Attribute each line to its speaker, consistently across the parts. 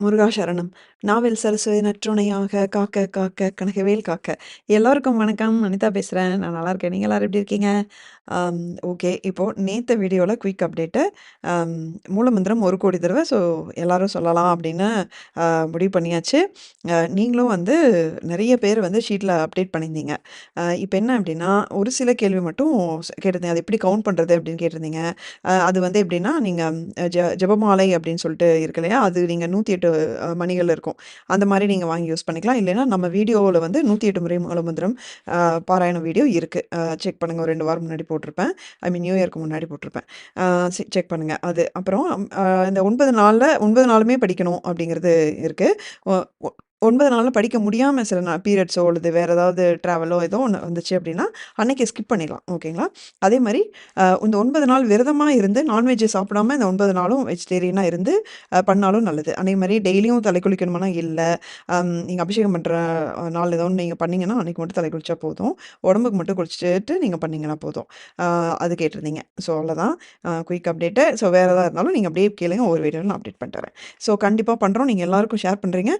Speaker 1: முருகா சரணம். நாவல் சரஸ்வதி நற்றுணையாக காக்க காக்க கனகவேல் காக்க. எல்லாருக்கும் வணக்கம். அனிதா பேசுகிறேன் நான் நல்லா இருக்கேன். நீங்கள் எல்லாரும் எப்படி இருக்கீங்க? ஓகே. இப்போது நேற்று வீடியோவில் குயிக் அப்டேட்டு மூலமந்திரம் ஒரு கோடி தடவை ஸோ எல்லோரும் சொல்லலாம் அப்படின்னு முடிவு பண்ணியாச்சு. நீங்களும் வந்து நிறைய பேர் வந்து ஷீட்டில் அப்டேட் பண்ணியிருந்தீங்க. இப்போ என்ன அப்படின்னா ஒரு சில கேள்வி மட்டும் கேட்டிருந்தீங்க அது எப்படி கவுண்ட் பண்ணுறது அப்படின்னு கேட்டிருந்தீங்க. அது வந்து எப்படின்னா, நீங்கள் ஜ ஜெபமாலை அப்படின்னு சொல்லிட்டு இருக்கு இல்லையா? அது நீங்கள் நூற்றி எட்டு மணிகள் இருக்கும். அந்த மாதிரி நீங்கள் வாங்கி யூஸ் பண்ணிக்கலாம். இல்லைன்னா நம்ம வீடியோவில் வந்து 108 முறை மூலமந்திரம் பாராயணம் வீடியோ இருக்குது செக் பண்ணுங்கள் ஒரு 2 வாரம் முன்னாடி போட்டிருப்பேன். ஐ மீன் நியூ இயர்க்கு முன்னாடி போட்டிருப்பேன். செக் பண்ணுங்க. அது அப்புறம் இந்த ஒன்பது நாளில் ஒன்பது நாளுமே படிக்கணும் அப்படிங்கிறது இருக்கு. ஒன்பது நாளில் படிக்க முடியாமல் சில நான் பீரியட்ஸோ அல்லது வேறு ஏதாவது ட்ராவலோ ஏதோ ஒன்று வந்துச்சு அப்படின்னா, அன்னைக்கு ஸ்கிப் பண்ணிடலாம். ஓகேங்களா? அதே மாதிரி இந்த ஒன்பது நாள் விரதமாக இருந்து நான்வெஜ் சாப்பிடாம இந்த ஒன்பது நாளும் வெஜிடேரியனாக இருந்து பண்ணாலும் நல்லது. அதே மாதிரி டெய்லியும் தலை குளிக்கணுமானா இல்லை நீங்கள் அபிஷேகம் பண்ணுற நாள் ஏதோ ஒன்று நீங்கள் பண்ணிங்கன்னா அன்னைக்கு மட்டும் தலை குளிச்சா போதும். உடம்புக்கு மட்டும் குளிச்சுட்டு நீங்கள் பண்ணிங்கன்னா போதும். அது கேட்டிருந்தீங்க. ஸோ அவ்வளோதான். Quick update. ஸோ வேறு எதாவது இருந்தாலும் நீங்கள் அப்படியே கேளுங்க. ஒவ்வொரு வீடியோவில் நான் அப்டேட் பண்ணுறேன் ஸோ கண்டிப்பாக பண்ணுறோம் நீங்கள் எல்லாருக்கும் ஷேர் பண்ணுறீங்க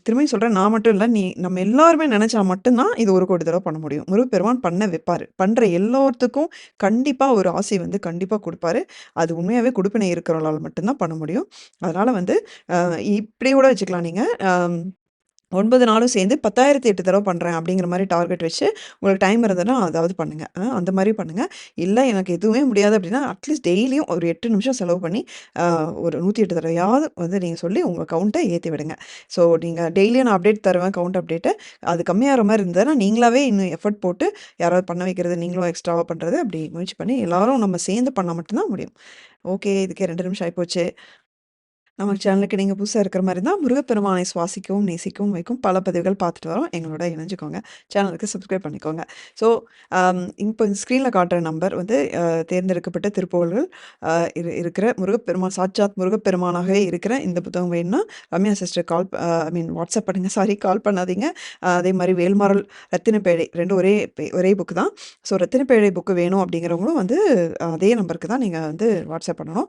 Speaker 1: திரும்பி திரும்பியும் நான் மட்டும் இல்லை நீ நம்ம எல்லாருமே நினச்சா மட்டும்தான் இது ஒரு கோடி தடவை பண்ண முடியும். முருகப்பெருமான் பண்ண வைப்பார் பண்ணுற எல்லாத்துக்கும் கண்டிப்பாக ஒரு ஆசை வந்து கண்டிப்பாக கொடுப்பாரு அது உண்மையாகவே கொடுப்பினை இருக்கிறவங்களால் மட்டும்தான் பண்ண முடியும். அதனால் வந்து அ இப்படி கூட வச்சுக்கலாம் நீங்கள் ஒன்பது நாளும் சேர்ந்து பத்தாயிரத்தி எட்டு தடவை பண்ணுறேன் அப்படிங்கிற மாதிரி டார்கெட் வச்சு, உங்களுக்கு டைம் இருந்ததுன்னா அதாவது பண்ணுங்கள் அந்த மாதிரி பண்ணுங்கள் இல்லை எனக்கு எதுவுமே முடியாது அப்படின்னா, அட்லீஸ்ட் டெய்லியும் ஒரு எட்டு நிமிஷம் செலவு பண்ணி, ஒரு நூற்றி எட்டு தடவையாவது வந்து நீங்கள் சொல்லி உங்கள் கவுண்ட்டை ஏற்றி விடுங்க. ஸோ நீங்கள் டெய்லியும் நான் அப்டேட் தருவேன் கவுண்ட் அப்டேட்டு. அது கம்மியாகிற மாதிரி இருந்ததுன்னா, நீங்களாவே இன்னும் எஃபர்ட் போட்டு யாராவது பண்ண வைக்கிறது, நீங்களும் எக்ஸ்ட்ராவாக பண்ணுறது அப்படி முயற்சி பண்ணி எல்லோரும் நம்ம சேர்ந்து பண்ண மட்டும்தான் முடியும். ஓகே. இதுக்கே ரெண்டு நிமிஷம் ஆகிப்போச்சு நம்ம சேனலுக்கு நீங்கள் புதுசாக இருக்கிற மாதிரி தான் முருகப்பெருமானை சுவாசிக்கவும், நேசிக்கவும் வைக்கும் பல பதிவுகள் பார்த்துட்டு வரோம். எங்களோட இணைஞ்சுக்கோங்க. சேனலுக்கு சப்ஸ்கிரைப் பண்ணிக்கோங்க. ஸோ um, இப்போ ஸ்க்ரீனில் காட்டுற நம்பர் வந்து தேர்ந்தெடுக்கப்பட்ட திருப்புகழ்கள் இரு இருக்கிற முருகப்பெருமான் சாட்சாத் முருகப்பெருமானாகவே இருக்கிற இந்த புத்தகம் வேணும்னா, Ramya sister call I mean WhatsApp பண்ணுங்க. சாரி கால் பண்ணாதீங்க. அதே மாதிரி வேல்மாரல் ரத்தினப்பேழை ரெண்டும் ஒரே பே ஒரே புக்கு தான். ஸோ ரத்தினப்பேழை புக்கு வேணும் அப்படிங்கிறவங்களும் வந்து அதே நம்பருக்கு தான் நீங்கள் வந்து வாட்ஸ்அப் பண்ணணும்.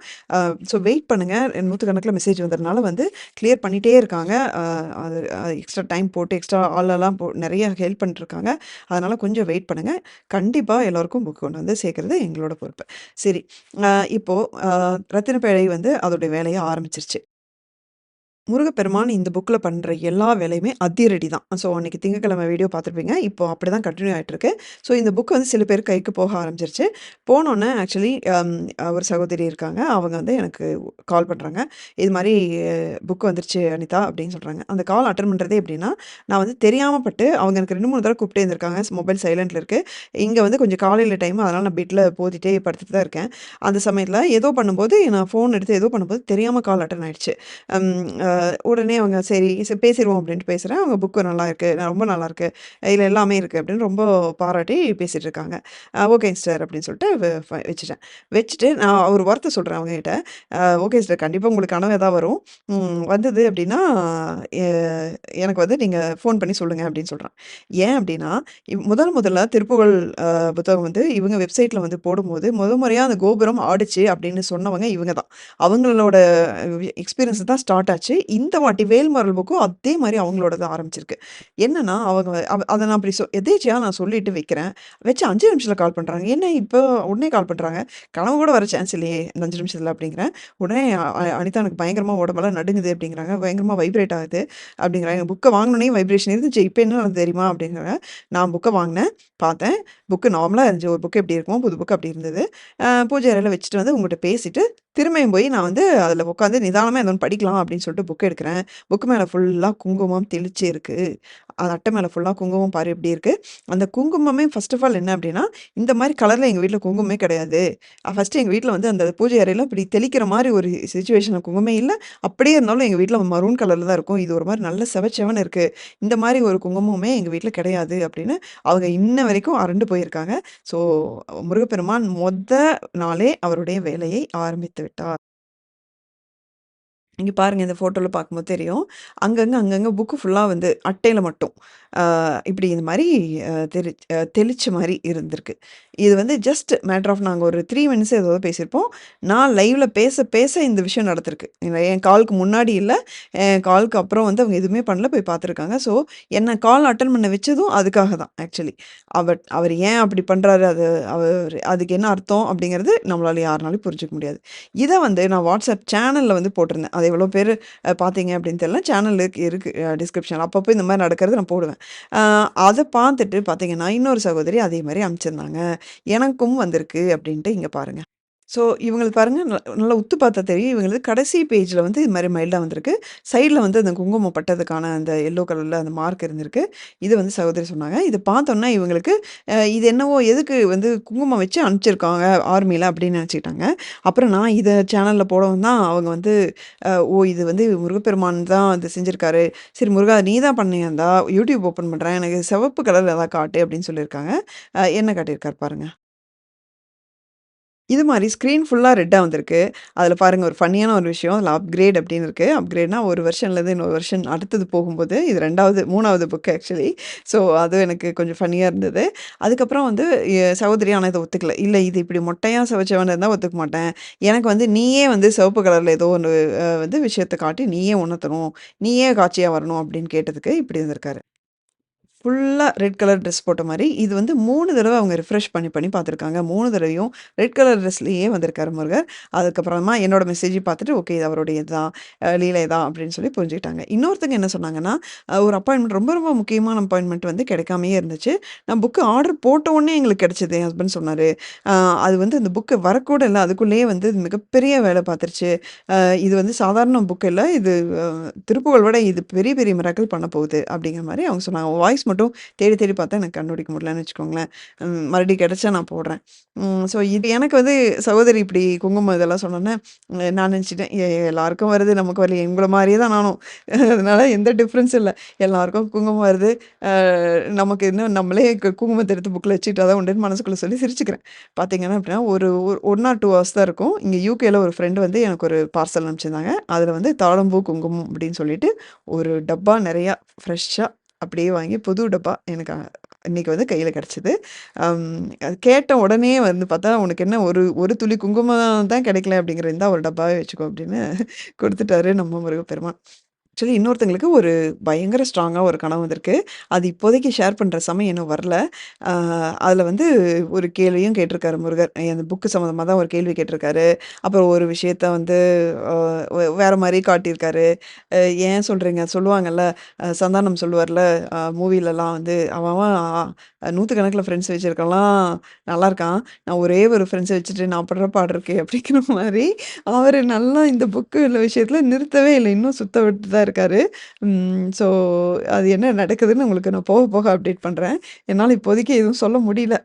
Speaker 1: ஸோ வெயிட் பண்ணுங்கள் நூற்றுக்கணக்கில் மெசேஜ் வந்ததுனால வந்து கிளியர் பண்ணிட்டே இருக்காங்க. அது எக்ஸ்ட்ரா டைம் போட்டு எக்ஸ்ட்ரா ஆளெல்லாம் போ நிறைய ஹெல்ப் பண்ணிட்டுருக்காங்க. அதனால கொஞ்சம் வெயிட் பண்ணுங்க. கண்டிப்பாக எல்லோருக்கும் புக் கொண்டு வந்து சேர்க்கறது எங்களோட பொறுப்பு. சரி. இப்போது ரத்தின பேழை ரத்தினப்பேழை வந்து அதோடைய வேலையை ஆரம்பிச்சிருச்சு முருகப்பெருமான் இந்த புக்கில் பண்ணுற எல்லா வேலையுமே அதிரடி தான். ஸோ அன்றைக்கி திங்கக்கிழமை வீடியோ பார்த்துருப்பீங்க. இப்போ அப்படிதான் கண்டினியூ ஆகிட்டுருக்கு ஸோ இந்த புக் வந்து சில பேர் கைக்கு போக ஆரம்பிச்சிருச்சு போனோன்னே ஆக்சுவலி um, ஒரு சகோதரி இருக்காங்க. அவங்க வந்து எனக்கு கால் பண்ணுறாங்க இது மாதிரி புக் வந்துருச்சு அனிதா அப்படின்னு சொல்கிறாங்க அந்த கால் அட்டன் பண்ணுறதே எப்படின்னா, நான் வந்து தெரியாமல் பட்டு அவங்க எனக்கு ரெண்டு மூணு தடவை கூப்பிட்டே இருந்திருக்காங்க. மொபைல் சைலண்டில் இருக்குது இங்கே வந்து கொஞ்சம் காலையில் டைம் அதனால் நான் வீட்டில் போத்திட்டே படுத்துட்டு தான் இருக்கேன். அந்த சமயத்தில் ஏதோ பண்ணும்போது நான் ஃபோன் எடுத்து ஏதோ பண்ணும்போது தெரியாமல் கால் அட்டன் ஆகிடுச்சு um, உடனே அவங்க சரி சரி அப்படின்ட்டு பேசுகிறேன் அவங்க புக்கு நல்லாயிருக்கு. ரொம்ப நல்லாயிருக்கு. இதில் எல்லாமே இருக்குது அப்படின்னு ரொம்ப பாராட்டி பேசிகிட்டு இருக்காங்க. ஓகே சிஸ்டர் அப்படின்னு சொல்லிட்டு வ வச்சுட்டேன். வச்சுட்டு நான் ஒரு வார்த்தை சொல்கிறேன் அவங்ககிட்ட. ஓகே சிஸ்டர் கண்டிப்பாக உங்களுக்கு கனவு எதாவது வரும். வந்தது அப்படின்னா, எனக்கு வந்து நீங்கள் ஃபோன் பண்ணி சொல்லுங்கள் அப்படின்னு சொல்கிறேன் ஏன் அப்படின்னா, இவ் முதல் முதல்ல திருப்புகழ் புத்தகம் வந்து இவங்க வெப்சைட்டில் வந்து போடும்போது, முதல் முறையாக அந்த கோபுரம் ஆடிச்சு அப்படின்னு சொன்னவங்க இவங்க தான். அவங்களோட எக்ஸ்பீரியன்ஸ் தான் ஸ்டார்ட் ஆச்சு. இந்த வாட்டி வேல்மரல் புக்கும் அதே மாதிரி அவங்களோடது ஆரம்பிச்சிருக்கு. என்னன்னா, அவங்க அதை நான் அப்படி சொ எதேச்சியாக நான் சொல்லிட்டு வைக்கிறேன். வச்சு அஞ்சு நிமிஷத்தில் கால் பண்ணுறாங்க என்ன இப்போ உடனே கால் பண்ணுறாங்க கனவு கூட வர சான்ஸ் இல்லையே! இந்த அஞ்சு நிமிஷத்தில் அப்படிங்கிறேன். உடனே அனிதா எனக்கு பயங்கரமாக உடம்பெல்லாம் நடுங்குது அப்படிங்கிறாங்க. பயங்கரமாக வைப்ரேட் ஆகுது அப்படிங்கிறாங்க. புக்கை வாங்குனோனே வைப்ரேஷன் இருந்துச்சு. இப்போ என்ன தெரியுமா? அப்படிங்கிறாங்க. நான் புக்கை வாங்கினேன் பார்த்தேன். புக்கு நார்மலாக இருந்துச்சு. ஒரு புக்கு எப்படி இருக்குமோ, புது புக்கு அப்படி இருந்தது. பூஜை அறையில் வச்சுட்டு வந்து உங்கள்கிட்ட பேசிட்டு, திரும்பியும் போய் நான் வந்து அதில் உட்காந்து நிதானமாக எதுவும் படிக்கலாம் அப்படின்னு சொல்லிட்டு புக் எடுக்கிறேன். புக் மேலே ஃபுல்லாக குங்குமம் தெளிச்சு இருக்குது அது அட்டை மேலே ஃபுல்லாக குங்குமம் பாரு எப்படி இருக்குது அந்த குங்குமமே ஃபர்ஸ்ட் ஆஃப் ஆல் என்ன அப்படின்னா, இந்த மாதிரி கலரில் எங்கள் வீட்டில் குங்குமமே கிடையாது. ஃபஸ்ட்டு ஃபர்ஸ்ட்டு வீட்டில் வந்து அந்த பூஜை அறையில் இப்படி தெளிக்கிற மாதிரி ஒரு சுச்சுவேஷனில் குங்குமமே இல்லை அப்படியே இருந்தாலும் எங்கள் வீட்டில் மரூன் கலரில் தான் இருக்கும். இது ஒரு மாதிரி நல்ல செவச்செவன் இருக்குது இந்த மாதிரி ஒரு குங்குமமே எங்கள் வீட்டில் கிடையாது அப்படின்னு அவங்க இன்ன வரைக்கும் அரண்டு போயிருக்காங்க. ஸோ முருகப்பெருமான் மொத நாளே அவருடைய வேலையை ஆரம்பித்து விட்டார். இங்க பாருங்க இந்த ஃபோட்டோவில் பார்க்கும்போது தெரியும். அங்கங்கே அங்கங்க புக்கு ஃபுல்லா வந்து அட்டையில் மட்டும். இப்படி இந்த மாரி அ தெளி அ தெளிச்ச மாரி இருந்திருக்கு. இது வந்து ஜஸ்ட் மேட்டர் ஆஃப் நாங்க ஒரு 3 மினிட்ஸ் ஏதோ பேசியிருப்போம். நான் லைவ்ல பேச, பேச இந்த விஷயம் நடந்திருக்கு. என் காலுக்கு முன்னாடி இல்ல. என் காலுக்கு அப்புறம் வந்து அவங்க எதுவுமே பண்ணல. போய் பார்த்துருக்காங்க. ஸோ என்ன கால் அட்டெண்ட் பண்ண வச்சதும் அதுக்காக தான் ஆக்சுவலி. அவர் அவர் ஏன் அப்படி பண்றாரு? அது அவர் அதுக்கு என்ன அர்த்தம்? அப்படிங்கிறது நம்மளால யாருனாலும் புரிஞ்சுக்க முடியாது. இத வந்து நான் வாட்ஸ்அப் சேனல்ல வந்து போட்டிருந்தேன். அது எவ்வளோ பேரு அ பார்த்தீங்க அப்படின்னு தெரியல. சேனலுக்கு இருக்கு அ டிஸ்கிரிப்ஷன்ல. அப்பப்போ இந்த மாரி நடக்கிறது நான் போடுவேன். அதை பார்த்துட்டு பார்த்தீங்கன்னா, இன்னொரு சகோதரி அதே மாதிரி அனுப்பிச்சிருந்தாங்க. எனக்கும் வந்திருக்கு அப்படின்ட்டு இங்க பாருங்க. ஸோ இவங்களுக்கு பாருங்க ந நல்லா உத்து பார்த்தா தெரியும். இவங்களுக்கு கடைசி பேஜில் வந்து இது மாதிரி மைல்டாக வந்திருக்கு. சைடில் வந்து அந்த குங்குமம் பட்டதுக்கான அந்த எல்லோ கலரில் அந்த மார்க் இருந்திருக்கு. இது வந்து சகோதரி சொன்னாங்க. இதை பார்த்தோன்னா இவங்களுக்கு இது என்னவோ எதுக்கு வந்து குங்குமம் வச்சு அனுப்பிச்சிருக்காங்க ஆர்மியில் அப்படின்னு நினச்சிக்கிட்டாங்க அப்புறம் நான் இதை சேனலில் போடவும் தான் அவங்க வந்து ஓ! இது வந்து முருகப்பெருமான் தான் இது செஞ்சுருக்காரு சரி முருகா நீ தான் பண்ணியிருந்தா யூடியூப் ஓப்பன் பண்ணுறேன் எனக்கு சிவப்பு கலரில் ஏதாவது காட்டு அப்படின்னு சொல்லியிருக்காங்க. என்ன காட்டியிருக்காரு பாருங்கள் இது மாதிரி ஸ்க்ரீன் ஃபுல்லாக ரெட்டா வந்திருக்கு. அதில பாருங்க ஒரு ஃபன்னியான ஒரு விஷயம். அதில அப்கிரேட் அப்படின்னு இருக்கு. அப்கிரேட்னா ஒரு வெர்ஷன்லேருந்து இன்னொரு வெர்ஷன் அடுத்தது போகும்போது, இது 2வது 3வது புக் ஆக்சுவலி. ஸோ அது எனக்கு கொஞ்சம் ஃபன்னியா இருந்தது. அதுக்கப்புறம் வந்து எ சகோதரி ஆனா இத ஒத்துக்கல. இல்ல இது இப்படி மொட்டையா சிவச்சவன் இருந்தா ஒத்துக்க மாட்டேன். எனக்கு வந்து நீயே வந்து சிவப்பு கலர்ல ஏதோ ஒண்ணு அ வந்து விஷயத்த காட்டி நீயே உணர்த்தணும். நீயே காட்சியா வரணும் அப்படின்னு கேட்டதுக்கு இப்படி இருந்திருக்காரு ஃபுல்லாக ரெட் கலர் ட்ரெஸ் போட்ட மாதிரி இது வந்து மூணு தடவை அவங்க ரிஃப்ரெஷ் பண்ணி, பண்ணி பார்த்துருக்காங்க. மூணு தடவையும் ரெட் கலர் ட்ரெஸ்லேயே வந்திருக்காரு முருகர். அதுக்கப்புறமா என்னோட மெசேஜ் பார்த்துட்டு, ஓகே இது அவருடைய தான், லீலை தான் அப்படின்னு சொல்லி புரிஞ்சுக்கிட்டாங்க. இன்னொருத்தங்க என்ன சொன்னாங்கன்னா, ஒரு அப்பாயின்மெண்ட் ரொம்ப, ரொம்ப முக்கியமான அப்பாயின்மெண்ட் வந்து கிடைக்காமயே இருந்துச்சு. நான் புக்கு ஆர்டர் போட்ட உடனே எங்களுக்கு கிடைச்சது. என் ஹஸ்பண்ட் சொன்னார் அது வந்து அந்த புக்கு வரக்கூட இல்லை அதுக்குள்ளேயே வந்து மிகப்பெரிய வேலை பார்த்துருச்சு. இது வந்து சாதாரண புக்கு இல்லை இது திருப்புகள் விட இது பெரிய, பெரிய மிராக்கள் பண்ண போகுது அப்படிங்கிற மாதிரி அவங்க சொன்னாங்க. வாய்ஸ் மட்டும் தேடி, தேடி பார்த்தா எனக்கு கண்டுபிடிக்க முடியலன்னு வச்சுக்கோங்களேன். மறுபடியும் கிடச்சா நான் போடுறேன். ஸோ இது எனக்கு வந்து சகோதரி இப்படி குங்குமம் இதெல்லாம் சொன்னோன்னே நான் நினச்சிட்டேன் எல்லாருக்கும் வருது நமக்கு வரல எங்களை மாதிரியே தான் நானும். அதனால எந்த டிஃப்ரென்ஸும் இல்லை எல்லாருக்கும் குங்குமம் வருது. நமக்கு இன்னும் நம்மளே குங்குமத்தை எடுத்து புக்கில் வச்சுக்கிட்டா தான் உண்டுன்னு மனசுக்குள்ளே சொல்லி சிரிச்சுக்கிறேன். பார்த்தீங்கன்னா அப்படின்னா, ஒரு ஒரு 1 ஆர் டூ ஹவர்ஸ் தான் இருக்கும். இங்கே யூகேயில் ஒரு ஃப்ரெண்டு வந்து எனக்கு ஒரு பார்சல் அனுப்பிச்சிருந்தாங்க. அதில் வந்து தாழம்பூ குங்குமம் அப்படின்னு சொல்லிட்டு, ஒரு டப்பா நிறையா ஃப்ரெஷ்ஷாக அப்படியே வாங்கி புது டப்பா எனக்கு இன்றைக்கி இன்னைக்கு வந்து கையில் கிடச்சிது அது கேட்ட உடனே வந்து பார்த்தா, "உனக்கு என்ன ஒரு ஒரு துளி குங்குமம் தான் கிடைக்கல அப்படிங்கிற, இருந்தால் ஒரு டப்பாவே வச்சுக்கோ" அப்படின்னு கொடுத்துட்டாரு நம்ம முருகப்பெருமான். ஆக்சுவலி இன்னொருத்தங்களுக்கு ஒரு பயங்கர ஸ்ட்ராங்காக ஒரு கனவு வந்திருக்கு. அது இப்போதைக்கு ஷேர் பண்ணுற சமயம் இன்னும் வரல. அதில் வந்து ஒரு கேள்வியும் கேட்டிருக்காரு முருகர். அந்த புக்கு சம்மந்தமாக தான் ஒரு கேள்வி கேட்டிருக்காரு. அப்புறம் ஒரு விஷயத்த வந்து வேறு மாதிரி காட்டியிருக்காரு. ஏன் சொல்கிறீங்க சொல்லுவாங்கல்ல, சந்தானம் சொல்லுவார்ல, அ மூவிலலாம் வந்து அவன் நூற்றுக்கணக்கில் ஃப்ரெண்ட்ஸ் நூத்துக்கணக்கில ஃப்ரெண்ட்ஸ் இருக்கான் நான் ஒரே ஒரு ஃப்ரெண்ட்ஸை வச்சுட்டு நான் படுற பாடு இருக்கே அப்படிங்கிற மாதிரி அவர் நல்லா இந்த புக்கு உள்ள விஷயத்தில் நிறுத்தவே இல்லை இன்னும் சுத்த விட்டு தான் இருக்காரு. ஸோ அது என்ன நடக்குதுன்னு உங்களுக்கு நான் போக, போக அப்டேட் பண்ணுறேன் என்னால் இப்போதைக்கு எதுவும் சொல்ல முடியல.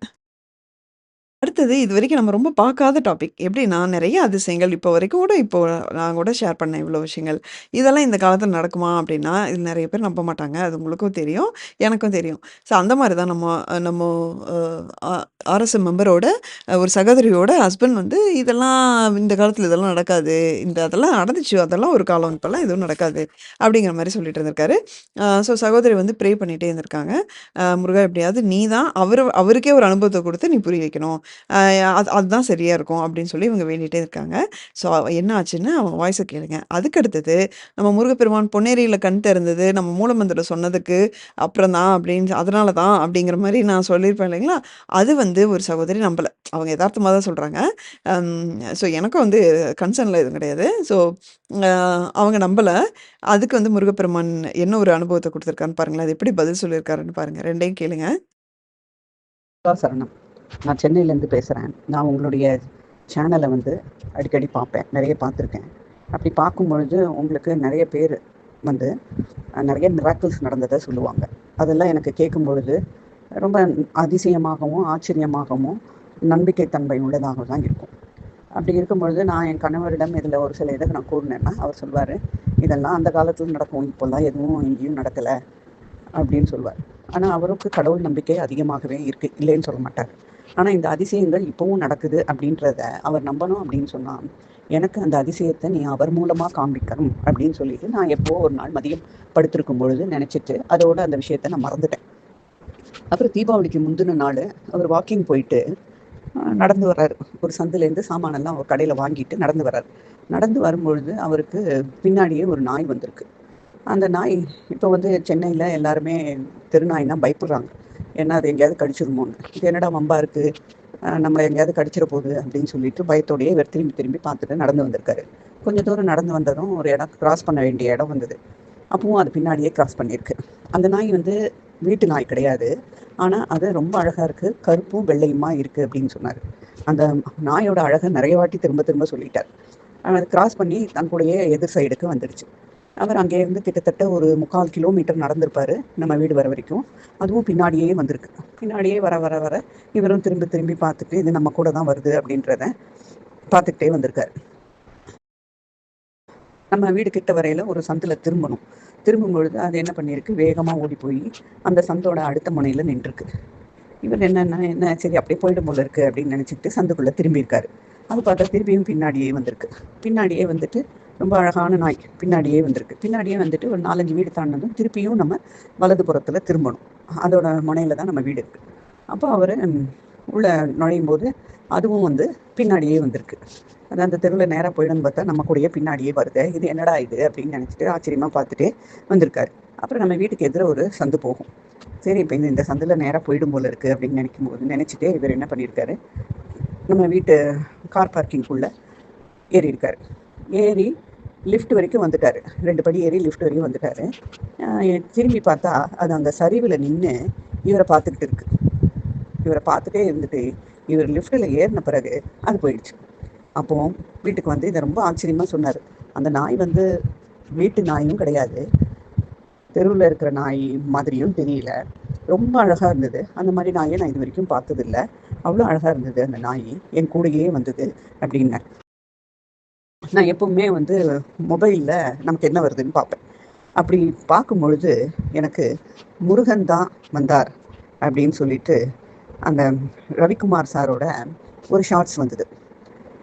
Speaker 1: அடுத்தது இது வரைக்கும் நம்ம ரொம்ப பார்க்காத டாபிக். எப்படின்னா, நிறைய அதிசயங்கள் இப்போ வரைக்கும் கூட இப்போ நான் கூட ஷேர் பண்ணேன் இவ்வளோ விஷயங்கள். இதெல்லாம் இந்த காலத்தில் நடக்குமா? அப்படின்னா, இது நிறைய பேர் நம்ப மாட்டாங்க. அது உங்களுக்கும் தெரியும், எனக்கும் தெரியும். ஸோ அந்த மாதிரி தான் நம்ம நம்ம ஆர்எஸ்எம் மெம்பரோட ஒரு சகோதரியோட ஹஸ்பண்ட் வந்து இதெல்லாம் இந்த காலத்தில் இதெல்லாம் நடக்காது. இந்த அதெல்லாம் நடந்துச்சு. அதெல்லாம் ஒரு காலம். இப்போல்லாம் எதுவும் நடக்காது. அப்படிங்கிற மாதிரி சொல்லிட்டு இருந்திருக்காரு. ஸோ சகோதரி வந்து ப்ரே பண்ணிகிட்டே இருந்திருக்காங்க. முருகா எப்படியாவது நீ தான் அவர் அவருக்கே ஒரு அனுபவத்தை கொடுத்து நீ புரிய வைக்கணும். அது அதுதான் சரியாக இருக்கும் அப்படின்னு சொல்லி இவங்க வேண்டிகிட்டே இருக்காங்க. ஸோ என்ன ஆச்சுன்னு அவங்க வாய்ஸை கேளுங்க. அதுக்கு அடுத்தது நம்ம முருகப்பெருமான் பொன்னேரியில கண் திறந்தது, நம்ம மூலமந்திரம் சொன்னதுக்கு அப்புறம் தான் அப்படின்னு அதனால தான் அப்படிங்கிற மாதிரி நான் சொல்லியிருப்பேன் இல்லைங்களா? அது வந்து ஒரு சகோதரி நம்பல. அவங்க யதார்த்தமாக தான் சொல்கிறாங்க ஸோ எனக்கும் வந்து கன்சர்னில் எதுவும் கிடையாது. ஸோ அவங்க நம்பலை அதுக்கு வந்து முருகப்பெருமான் என்ன ஒரு அனுபவத்தை கொடுத்துருக்கான்னு பாருங்களேன். அது எப்படி பதில் சொல்லியிருக்காருன்னு பாருங்கள் ரெண்டையும் கேளுங்க.
Speaker 2: சரணம். நான் சென்னையிலேருந்து பேசுகிறேன். நான் உங்களுடைய சேனலை வந்து அடிக்கடி பார்ப்பேன். நிறைய பார்த்துருக்கேன். அப்படி பார்க்கும்பொழுது உங்களுக்கு நிறைய பேர் வந்து நிறைய மிராக்கிள்ஸ் நடந்ததை சொல்லுவாங்க. அதெல்லாம் எனக்கு கேட்கும்பொழுது ரொம்ப அதிசயமாகவும், ஆச்சரியமாகவும், நம்பிக்கை தன்மை உள்ளதாக தான் இருக்கும். அப்படி இருக்கும்பொழுது நான் என் கணவரிடம் இதில் ஒரு சில இதை நான் கூறினேன்னா அவர் சொல்வார் "இதெல்லாம் அந்த காலத்தில் நடக்கும். இப்போல்லாம் எதுவும் எங்கேயும் நடக்கலை அப்படின்னு சொல்வார். ஆனால் அவருக்கு கடவுள் நம்பிக்கை அதிகமாகவே இருக்குது இல்லைன்னு சொல்ல மாட்டார். ஆனால் இந்த அதிசயங்கள் இப்போவும் நடக்குது அப்படின்றத அவர் நம்பணும் அப்படின்னு சொன்னான். எனக்கு அந்த அதிசயத்தை நீ அவர் மூலமாக காண்பிக்கணும் அப்படின்னு சொல்லிட்டு நான் எப்போ ஒரு நாள் மதியம் படுத்திருக்கும் பொழுது நினச்சிட்டு அதோட அந்த விஷயத்தை நான் மறந்துட்டேன். அப்புறம் தீபாவளிக்கு முந்தின நாள் அவர் வாக்கிங் போயிட்டு நடந்து வர்றாரு. ஒரு சந்துலேருந்து சாமானெல்லாம் ஒரு கடையில் வாங்கிட்டு நடந்து வர்றாரு. நடந்து வரும்பொழுது அவருக்கு பின்னாடியே ஒரு நாய் வந்திருக்கு. அந்த நாய் இப்போ வந்து சென்னையில் எல்லாருமே திருநாய்னா பயப்படுறாங்க. ஏன்னா அது எங்கேயாவது கடிச்சிருமோன்னு இது என்னடா வம்பா இருக்கு? நம்மளை எங்கேயாவது கடிச்சிட போகுது அப்படின்னு சொல்லிட்டு பயத்தோடயே இவர் திரும்பி திரும்பி பார்த்துட்டு நடந்து வந்திருக்காரு. கொஞ்சம் தூரம் நடந்து வந்ததும் ஒரு இடம் கிராஸ் பண்ண வேண்டிய இடம் வந்தது. அப்பவும் அது பின்னாடியே கிராஸ் பண்ணியிருக்கு. அந்த நாய் வந்து வீட்டு நாய் கிடையாது. ஆனால் அது ரொம்ப அழகாக இருக்குது கருப்பும் வெள்ளையுமா இருக்குது அப்படின்னு சொன்னார். அந்த நாயோட அழகை நிறைய வாட்டி திரும்ப திரும்ப சொல்லிட்டார். அது கிராஸ் பண்ணி தன் கூடயே எதிர் சைடுக்கு வந்துடுச்சு. அவர் அங்கே இருந்து கிட்டத்தட்ட ஒரு முக்கால் கிலோமீட்டர் நடந்திருப்பாரு நம்ம வீடு வர வரைக்கும். அதுவும் பின்னாடியே வந்திருக்கு. பின்னாடியே வர வர வர இவரும் திரும்பி திரும்பி பார்த்துட்டு இது நம்ம கூட தான் வருது அப்படின்றத பார்த்துக்கிட்டே வந்திருக்காரு. நம்ம வீடு கிட்ட வரையில ஒரு சந்தில் திரும்பணும். திரும்பும் பொழுது அது என்ன பண்ணியிருக்கு? வேகமா ஓடி போய் அந்த சந்தோட அடுத்த முனையில நின்றுருக்கு. இவர் என்னன்னா என்ன சரி அப்படியே போயிடும் போல இருக்கு அப்படின்னு நினைச்சிட்டு சந்துக்குள்ள திரும்பியிருக்காரு. அது பார்த்தா திரும்பியும் பின்னாடியே வந்திருக்கு. பின்னாடியே வந்துட்டு ரொம்ப அழகான நாய் பின்னாடியே வந்திருக்கு. பின்னாடியே வந்துட்டு ஒரு நாலஞ்சு வீடு தாண்டினதும் திருப்பியும் நம்ம வலது புறத்தில் திரும்பணும். அதோட முனையில தான் நம்ம வீடு இருக்கு. அப்போ அவர் உள்ள நுழையும் போது அதுவும் வந்து பின்னாடியே வந்திருக்கு. அது அந்த தெருவில் நேராக போயிடும்னு பார்த்தா நம்ம கூடயே பின்னாடியே வருது. இது என்னடா இது அப்படின்னு நினச்சிட்டு ஆச்சரியமாக பார்த்துட்டே வந்திருக்காரு. அப்புறம் நம்ம வீட்டுக்கு எதிர ஒரு சந்து போகும். சரி இப்போ இந்த இந்த சந்தில் நேராக போயிடும் போல இருக்குது அப்படின்னு நினைக்கும் போது நினச்சிட்டே இவர் என்ன பண்ணியிருக்காரு நம்ம வீட்டு கார் பார்க்கிங்குள்ளே ஏறி இருக்கார் ஏறி லிஃப்ட் வரைக்கும் வந்துட்டாரு. ரெண்டு படி ஏறி லிஃப்ட் வரைக்கும் வந்துட்டாரு. திரும்பி பார்த்தா அது அந்த சரிவில் நின்று இவரை பார்த்துக்கிட்டு இருக்கு. இவரை பார்த்துட்டே இருந்துட்டு இவர் லிஃப்ட்டில் ஏறின பிறகு அது போயிடுச்சு. அப்போ வீட்டுக்கு வந்து இதை ரொம்ப ஆச்சரியமாக சொன்னார். அந்த நாய் வந்து வீட்டு நாயும் கிடையாது. தெருவில் இருக்கிற நாய் மாதிரியும் தெரியல. ரொம்ப அழகாக இருந்தது. அந்த மாதிரி நாயை நான் இது வரைக்கும் பார்த்ததில்ல. அவ்வளோ அழகாக இருந்தது அந்த நாய். என் கூடயே வந்தது அப்படின்னார். நான் எப்பவுமே வந்து மொபைலில் நமக்கு என்ன வருதுன்னு பார்ப்பேன். அப்படி பார்க்கும் பொழுது எனக்கு முருகன் தான் வந்தார் அப்படின்னு சொல்லிட்டு அந்த ரவிக்குமார் சாரோட ஒரு ஷார்ட்ஸ் வந்தது.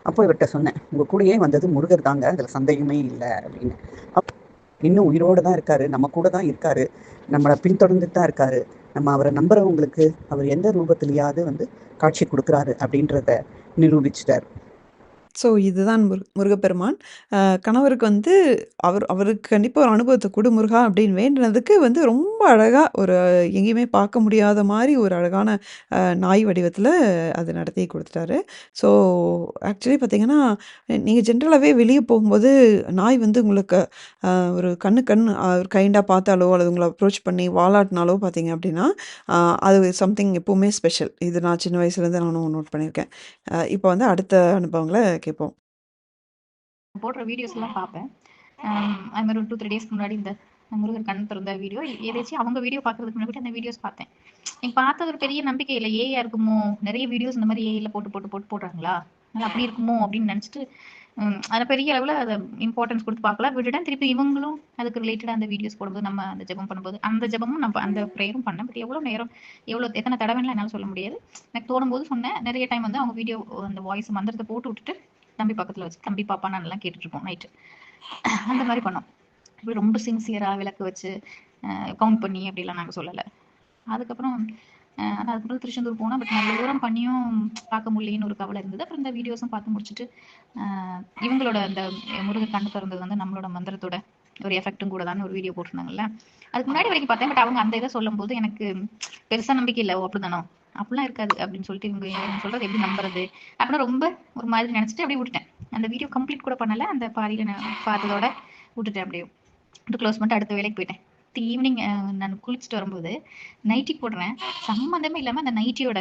Speaker 2: அப்போ இவர்கிட்ட சொன்னேன் உங்கள் கூடயே வந்தது முருகர் தாங்க அதில் சந்தேகமே இல்லை அப்படின்னு. அப் இன்னும் உயிரோடு தான் இருக்காரு நம்ம கூட தான் இருக்காரு நம்மளை பின்தொடர்ந்துட்டு தான் இருக்காரு. நம்ம அவரை நம்புறவங்களுக்கு அவர் எந்த ரூபத்திலேயாவது வந்து காட்சி கொடுக்குறாரு அப்படின்றத நிரூபிச்சிட்டார்.
Speaker 1: ஸோ இதுதான் முரு முருகப்பெருமான். கணவருக்கு வந்து அவர் அவருக்கு கண்டிப்பாக ஒரு அனுபவத்தை கொடு முருகா அப்படின்னு வேண்டினதுக்கு வந்து ரொம்ப அழகாக ஒரு எங்கேயுமே பார்க்க முடியாத மாதிரி ஒரு அழகான நாய் வடிவத்தில் அது நடத்தி கொடுத்துட்டாரு. ஸோ ஆக்சுவலி பார்த்தீங்கன்னா நீங்கள் ஜென்ரலாகவே வெளியே போகும்போது நாய் வந்து உங்களுக்கு ஒரு கண்ணு கண் ஒரு கைண்டாக பார்த்தாலோ அல்லது உங்களை அப்ரோச் பண்ணி வாலாட்டினாலோ பார்த்தீங்க அப்படின்னா அது சம்திங் எப்போவுமே ஸ்பெஷல் இது நான் சின்ன வயசுலேருந்து நானும் நோட் பண்ணியிருக்கேன் இப்போ வந்து அடுத்த அனுபவங்களை கேட்போம்.
Speaker 3: போடுற வீடியோஸ் எல்லாம் பார்ப்பேன். அது மாதிரி ஒரு டூ த்ரீ டேஸ்க்கு முன்னாடி இந்த முருகர் கண் திறந்த வீடியோ ஏதாச்சும் அவங்க வீடியோ பார்க்கறதுக்கு முன்னாடி அந்த வீடியோஸ் பார்த்தேன். எனக்கு பார்த்தது ஒரு பெரிய நம்பிக்கை இல்லை. ஏஐயா இருக்குமோ? நிறைய வீடியோஸ் இந்த மாதிரி ஏஐல போட்டு போட்டு போட்டு போடுறாங்களா? அப்படி இருக்குமோ? அப்படின்னு நினச்சிட்டு அதை பெரிய அளவில் அதை இம்பார்ட்டன்ஸ் கொடுத்து பார்க்கல விட்டுட்டேன் திருப்பி இவங்களும் அதுக்கு ரிலேட்டடாக அந்த வீடியோஸ் போடும்போது நம்ம அந்த ஜபம் பண்ணும்போது அந்த ஜெபமும் நம்ம அந்த ப்ரேயரும் பண்ணேன் பட் எவ்வளோ நேரம் எவ்வளோ எத்தனை தடவைலாம் என்னால் சொல்ல முடியாது. எனக்கு தோணும் போது சொன்னேன் நிறைய டைம் வந்து அவங்க வீடியோ அந்த வாய்ஸ் மந்திரத்தை போட்டு விட்டுட்டு தம்பி பக்கத்தில் வச்சு தம்பி பாப்பா நான் கேட்டுட்ருப்போம் நைட்டு அந்த மாதிரி பண்ணோம். இப்படி ரொம்ப சின்சியராக விளக்கு வச்சு கவுண்ட் பண்ணி அப்படிலாம் நாங்கள் சொல்லலை. அதுக்கப்புறம் அஹ் ஆனா அதுக்கப்புறம் திருச்செந்தூர் போனோம் பட் நல்ல தூரம் பண்ணியும் பார்க்க முடியலன்னு ஒரு கவலை இருந்தது. அப்புறம் இந்த வீடியோஸும் பார்த்து முடிச்சுட்டு இவங்களோட அந்த முருகர் கண்ணு திறந்தது வந்து நம்மளோட மந்திரத்தோட ஒரு எஃபெக்ட்டும் கூட தான் ஒரு வீடியோ போட்டிருந்தாங்கல்ல. அதுக்கு முன்னாடி வரைக்கும் பார்த்தேன் பட் அவங்க அந்த இதை சொல்லும்போது எனக்கு பெருசா நம்பிக்கை இல்லை. ஓ அப்படிதானோ அப்படிலாம் இருக்காது அப்படின்னு சொல்லிட்டு இவங்க சொல்றது எப்படி நம்புறது? அப்படின்னு ரொம்ப ஒரு மாதிரி நினைச்சிட்டு அப்படியே விட்டுட்டேன். அந்த வீடியோ கம்ப்ளீட் கூட பண்ணல அந்த பாதியில நான் பார்த்ததோட விட்டுட்டேன் அப்படியே. க்ளோஸ் பண்ணிட்டு அடுத்த வேலைக்கு போயிட்டேன். ஈவினிங் நான் குளிச்சுட்டு வரும்போது நைட்டி போடுறேன். சம்மந்தமே இல்லாமல் அந்த நைட்டியோட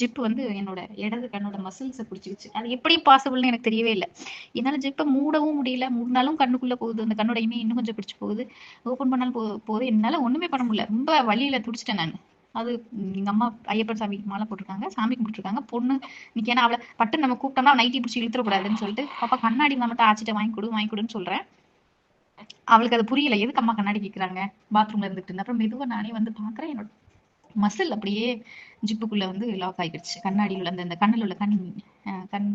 Speaker 3: ஜிப் வந்து என்னோட இடது கண்ணோட மசில்ஸை பிடிச்சிக்கிச்சு அது எப்படி பாசிபிள்னு எனக்கு தெரியவே இல்லை. என்னால் ஜிப்பை மூடவும் முடியல. மூடினாலும் கண்ணுக்குள்ளே போகுது. அந்த கண்ணோட இமே இன்னும் கொஞ்சம் பிடிச்சி போகுது. ஓப்பன் பண்ணாலும் போ போகுது. என்னால் ஒன்றுமே பண்ண முடியல. ரொம்ப வழியில் துடிச்சிட்டேன் நான். அது எங்கள் எங்க அம்மா ஐயப்பன் சாமி மாலை போட்டிருக்காங்க. சாமி கும்பிட்டுருக்காங்க. பொண்ணு இன்னைக்கு ஏன்னா அவளை பட்டு நம்ம கூப்பிட்டோம்னா நைட்டி பிடிச்சி இழுத்துடக்கூடாதுன்னு சொல்லிட்டு பாப்பா கண்ணாடி மட்டும் ஆச்சிட்ட வாங்கி கொடு வாங்கி கொடுன்னு சொல்றேன். அவளுக்கு அது புரியல. எதுக்கு அம்மா கண்ணாடி கேக்குறாங்க? பாத்ரூம்ல இருந்துட்டு அப்புறம் மெதுவா நானே வந்து பாக்குறேன். என்னோட மசில் அப்படியே ஜிப்புக்குள்ள வந்து லாக் ஆகிடுச்சு. கண்ணாடியில் உள்ள அந்த கண்ணில் உள்ள கண் கண்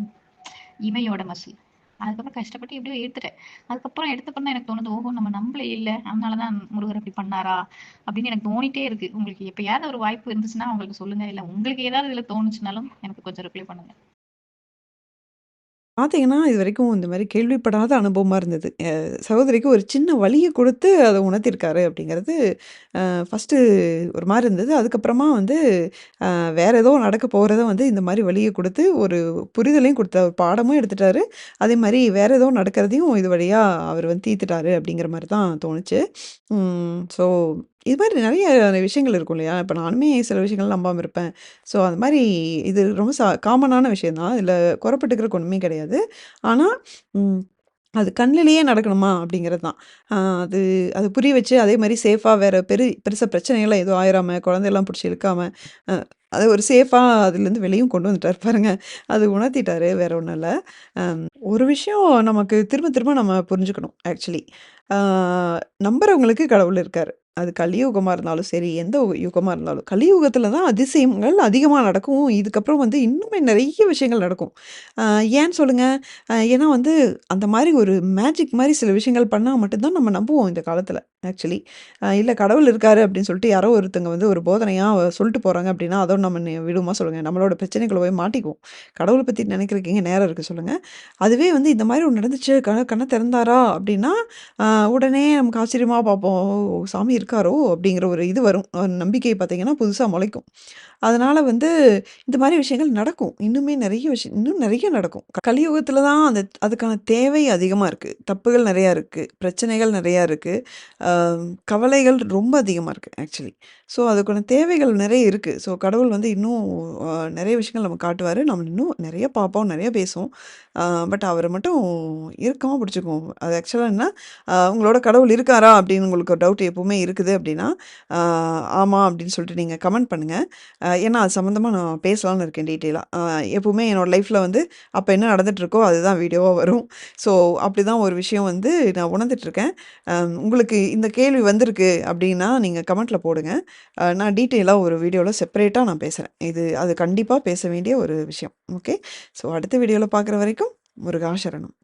Speaker 3: இமையோட மசில் அதுக்கப்புறம் கஷ்டப்பட்டு எப்படியோ எடுத்துட்டேன். அதுக்கப்புறம் எடுத்தப்பறம் தான் எனக்கு தோணுது ஓஹோ நம்ம நம்மளே இல்லை. அதனாலதான் முருகர் அப்படி பண்ணாரா? அப்படின்னு எனக்கு தோணிட்டே இருக்கு. உங்களுக்கு எப்பயாவது ஒரு வாய்ப்பு இருந்துச்சுன்னா உங்களுக்கு சொல்லுங்க. இல்ல உங்களுக்கு ஏதாவது இதுல தோணுச்சுனாலும் எனக்கு கொஞ்சம் ரிப்ளை பண்ணுங்க.
Speaker 1: பார்த்தீங்கன்னா, இதுவரைக்கும் இந்த மாரி கேள்விப்படாத அனுபவமா இருந்தது. அ சகோதரிக்கு ஒரு சின்ன வலிய கொடுத்து அத உணர்த்தியிருக்காரு அப்படிங்கிறது, அ ஃபர்ஸ்ட்டு ஒரு மாரி இருந்தது. அதுக்கப்புறமா வந்து அ வேற ஏதோ நடக்க போறத வந்து இந்த மாரி வலிய கொடுத்து ஒரு புரிதலையும் குடுத்தாரு. பாடமும் எடுத்துட்டாரு. அதே மாரி வேற ஏதோ நடக்கிறதையும் இது வழியா அவர் வந்து தீர்த்துட்டாரு அப்படிங்கிற மாரி தான் தோணுச்சு. ம் ஸோ இது மாதிரி நிறைய விஷயங்கள் இருக்கும் இல்லையா? இப்போ நானுமே சில விஷயங்கள் நம்பாம இருப்பேன். ஸோ அது மாதிரி இது ரொம்ப சா காமனான விஷயம் தான். இதுல குறப்பட்டுக்கிறதுக்கு ஒண்ணுமே கிடையாது. ஆனா, ம் அது கண்ணிலேயே நடக்கணுமா? அப்படிங்கிறது தான். அ அது அது புரிய வச்சு அதே மாதிரி சேஃபா வேற பெரு பெருசா பிரச்சனைகள்லாம் எதுவும் ஆயிராம, குழந்தையெல்லாம் புடிச்சு இழுக்காம, அ அது ஒரு சேஃபாக அதுலேருந்து வெளியும் கொண்டு வந்துட்டார் பாருங்க. அது உணர்த்திட்டாரு. வேற ஒன்றும் இல்லை ஒரு விஷயம் நமக்கு திரும்ப திரும்ப நம்ம புரிஞ்சுக்கணும் ஆக்சுவலி. நம்புறவங்களுக்கு கடவுள் இருக்கார் அது கலியுகமாக இருந்தாலும் சரி, எந்த யுகமாக இருந்தாலும். கலியுகத்தில் தான் அதிசயங்கள் அதிகமாக நடக்கும். இதுக்கப்புறம் வந்து இன்னுமே நிறைய விஷயங்கள் நடக்கும். ஏன்னு சொல்லுங்கள் ஏன்னா வந்து அந்த மாதிரி ஒரு மேஜிக் மாதிரி சில விஷயங்கள் பண்ணால் மட்டும்தான் நம்ம நம்புவோம் இந்த காலத்தில் ஆக்சுவலி. இல்லை கடவுள் இருக்காரு அப்படின்னு சொல்லிட்டு யாரோ ஒருத்தவங்க வந்து ஒரு போதனையாக சொல்லிட்டு போகிறாங்க அப்படின்னா, அதோட நம்ம விடுமா சொல்லுங்கள் நம்மளோட பிரச்சனைகளை போய் மாட்டிக்குவோம். கடவுளை பற்றி நினைக்கிறக்கீங்க நேரம் இருக்குது சொல்லுங்கள் அதுவே வந்து இந்த மாதிரி ஒன்று நடந்துச்சு, கண்ணை கண்ணை திறந்தாரா அப்படின்னா, உடனே நமக்கு ஆச்சரியமாக பார்ப்போம். சாமி இருக்காரோ! அப்படிங்கிற ஒரு இது வரும். நம்பிக்கை பார்த்தீங்கன்னா, புதுசாக முளைக்கும். அதனால் வந்து இந்த மாதிரி விஷயங்கள் நடக்கும். இன்னுமே நிறைய விஷயம் இன்னும் நிறைய நடக்கும். க தான் அந்த அதுக்கான தேவை அதிகமாக இருக்குது தப்புகள் நிறையா இருக்குது பிரச்சனைகள் நிறையா இருக்குது கவலைகள் ரொம்ப அதிகமாக இருக்குது ஆக்சுவலி. ஸோ அதுக்கான தேவைகள் நிறைய இருக்குது ஸோ கடவுள் வந்து இன்னும் நிறைய விஷயங்கள் நம்ம காட்டுவார் நம்ம இன்னும் நிறைய பார்ப்போம், நிறைய பேசுவோம். பட் அவரை மட்டும் இறுக்கமா பிடிச்சிக்குவோம் அது ஆக்சுவலாக என்ன, உங்களோட கடவுள் இருக்காரா? அப்படின்னு உங்களுக்கு ஒரு டவுட் எப்பவுமே இருக்குது அப்படின்னா, ஆமாம் அப்படின்னு சொல்லிட்டு நீங்கள் கமெண்ட் பண்ணுங்கள் ஏன்னா அது சம்மந்தமாக நான் பேசலாம்னு இருக்கேன் டீட்டெயிலாக எப்போவுமே என்னோடய லைஃப்பில் வந்து அப்போ என்ன நடந்துகிட்ருக்கோ அதுதான் வீடியோவாக வரும். ஸோ அப்படிதான் ஒரு விஷயம் வந்து நான் உணர்ந்துட்டுருக்கேன். உங்களுக்கு இந்த கேள்வி வந்திருக்கு அப்படின்னா, நீங்கள் கமெண்ட்டில் போடுங்க. நான் டீட்டெயிலாக ஒரு வீடியோவில் செப்பரேட்டாக நான் பேசுகிறேன் இது அது கண்டிப்பாக பேச வேண்டிய ஒரு விஷயம். ஓகே. ஸோ அடுத்த வீடியோவில் பார்க்குற வரைக்கும் முருகா சரணம்.